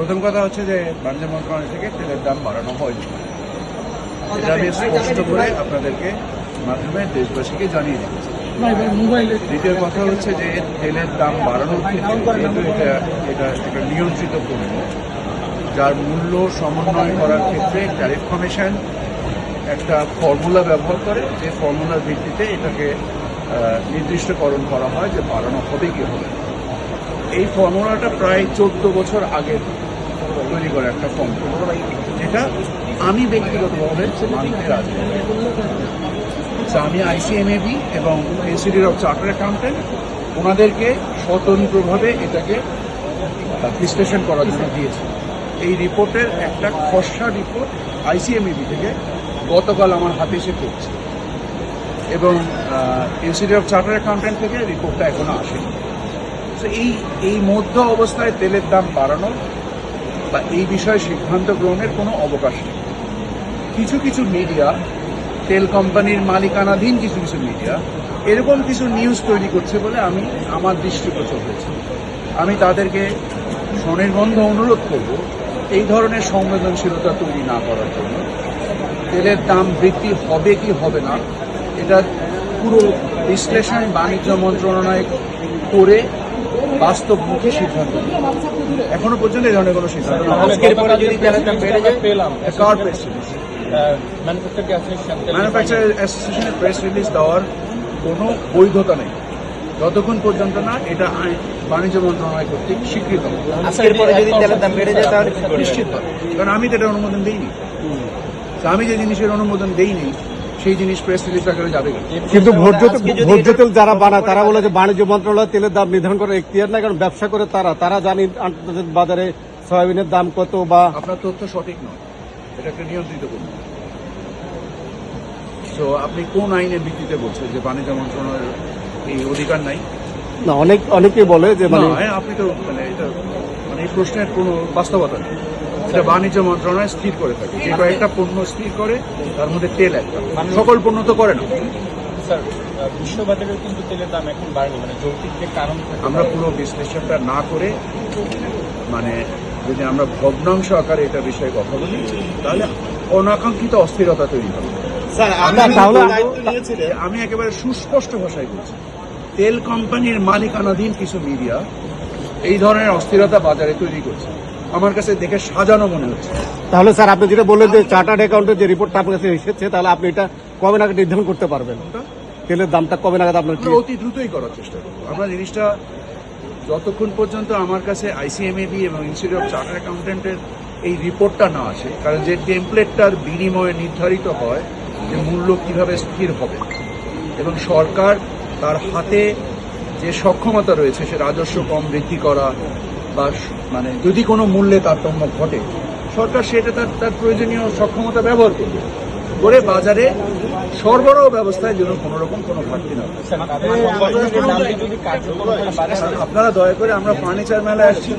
প্রথম কথা হচ্ছে যে বাণিজ্য মন্ত্রণালয় থেকে তেলের দাম বাড়ানো হয়নি। এটা আমি স্পষ্ট করে আপনাদেরকে মাধ্যমে দেশবাসীকে জানিয়ে দিচ্ছি। দ্বিতীয় কথা হচ্ছে যে তেলের দাম বাড়ানোর ক্ষেত্রে যেহেতু এটা এটা একটা নিয়ন্ত্রিত পণ্য, যার মূল্য সমন্বয় করার ক্ষেত্রে ট্যারিফ কমিশন একটা ফর্মুলা ব্যবহার করে, যে ফর্মুলার ভিত্তিতে এটাকে নির্দিষ্টকরণ করা হয় যে বাড়ানো হবে কি হবে এই ফর্মুলাটা প্রায় চোদ্দ বছর আগে তৈরি করে একটা ফর্মুলা যেটা আমি ব্যক্তিগতভাবে মানতে রাজি আমি আইসিএমএবি এবং ইনস্টিটিউট অফ চার্টার অ্যাকাউন্টেন্ট ওনাদেরকে স্বতন্ত্রভাবে এটাকে বিশ্লেষণ করার জন্য দিয়েছি। এই রিপোর্টের একটা খসড়া রিপোর্ট আইসিএমএবি থেকে গতকাল আমার হাতে এসে পড়ছে। এবং ইনস্টিটিউট অফ চার্টার অ্যাকাউন্টেন্ট থেকে রিপোর্টটা এখনও আসেনি। এই এই মধ্য অবস্থায় তেলের দাম বাড়ানো বা এই বিষয়ে সিদ্ধান্ত গ্রহণের কোনো অবকাশ নেই। কিছু কিছু মিডিয়া তেল কোম্পানির মালিকানাধীন কিছু কিছু মিডিয়া এরকম কিছু নিউজ তৈরি করছে বলে আমি, আমার দৃষ্টিগোচর হয়েছে। আমি তাদেরকে স্বনির্বন্ধ অনুরোধ করব, এই ধরনের সংবেদনশীলতা তৈরি না করার জন্য। তেলের দাম বৃদ্ধি হবে কি হবে না, এটা পুরো বিশ্লেষণ বাণিজ্য মন্ত্রণালয় করে বাস্তবমুখী সিদ্ধান্ত। এখনও পর্যন্ত এই ধরনের কোনো সিদ্ধান্ত নেওয়া আজকের পরে যদি তেলের দাম বেড়ে যায় পেলাম। কার প্রেস রিলিজ ম্যানুফ্যাকচার অ্যাসোসিয়েশনের প্রেস রিলিজ দেওয়ার কোনো বৈধতা নেই। যতক্ষণ পর্যন্ত না এটা আইন বাণিজ্য মন্ত্রণালয় কর্তৃক স্বীকৃত। আজকের পরে যদি তেলের দাম বেড়ে যায় তাহলে? নিশ্চিত কারণ আমি তো এটা অনুমোদন দিইনি। তো আমি যে জিনিসের অনুমোদন দেইনি সেই জিনিস প্রেস রিলিজ আকারে যাবে কিন্তু ভোজ্য ভোজ্য তেল যারা বানায় তারা বলে যে বাণিজ্য মন্ত্রণালয় তেলের দাম নির্ধারণ করে এখতিয়ার না কারণ ব্যবসা করে তারা। তারা জানি আন্তর্জাতিক বাজারে সয়াবিনের দাম কত বা আপনার তথ্য সঠিক নয়। এটা একটা নিয়ন্ত্রিত করুন তো আপনি কোন আইনের ভিত্তিতে বলছেন যে বাণিজ্য মন্ত্রণালয়ের এই অধিকার নাই? না অনেক অনেকেই বলে যে মানে হ্যাঁ, আপনি তো মানে এটা মানে এই প্রশ্নের কোনো বাস্তবতা নেই। এটা বাণিজ্য মন্ত্রণালয় স্থির করে থাকে। যে কয়েকটা পণ্য স্থির করে তার মধ্যে তেল একটা সকল পণ্য তো করে না। স্যার কিন্তু তেলের দাম এখন বাড়েনি। মানে যৌক্তিক যে কারণ আমরা পুরো বিশ্লেষণটা না করে মানে যদি আমরা ভগ্নাংশ আকারে এটা বিষয়ে কথা বলি তাহলে অনাকাঙ্ক্ষিত অস্থিরতা তৈরি হবে। আমি একেবারে সুস্পষ্ট ভাষায় বলছি। তেল কোম্পানির মালিকানাধীন কিছু মিডিয়া এই ধরনের অস্থিরতা বাজারে তৈরি করছে। আমার কাছে দেখে সাজানো মনে হচ্ছে। তাহলে স্যার আপনি যেটা বললেন যে চার্টার্ড অ্যাকাউন্টের যে রিপোর্টটা আপনার কাছে এসেছে তাহলে আপনি এটা কবে নাগাদ নির্ধারণ করতে পারবেন? তেলের দামটা কবে নাগাদ আপনার অতি দ্রুতই করার চেষ্টা করব। আমরা জিনিসটা যতক্ষণ পর্যন্ত আমার কাছে আইসিএমএবি এবং ইনস্টিটিউট অফ চার্টার অ্যাকাউন্টেন্টের এই রিপোর্টটা না আসে কারণ যে টেমপ্লেটটার বিনিময়ে নির্ধারিত হয় যে মূল্য কীভাবে স্থির হবে এবং সরকার তার হাতে যে সক্ষমতা রয়েছে সে রাজস্ব কম বৃদ্ধি করা বা মানে যদি কোনো মূল্যে তারতম্য ঘটে সরকার সেটা তার তার প্রয়োজনীয় সক্ষমতা ব্যবহার করবে। করে বাজারে সরবরাহ ব্যবস্থায় যেন কোনো রকম কোনো ঘাটতি না আপনারা দয়া করে আমরা ফার্নিচার মেলায় আসছি।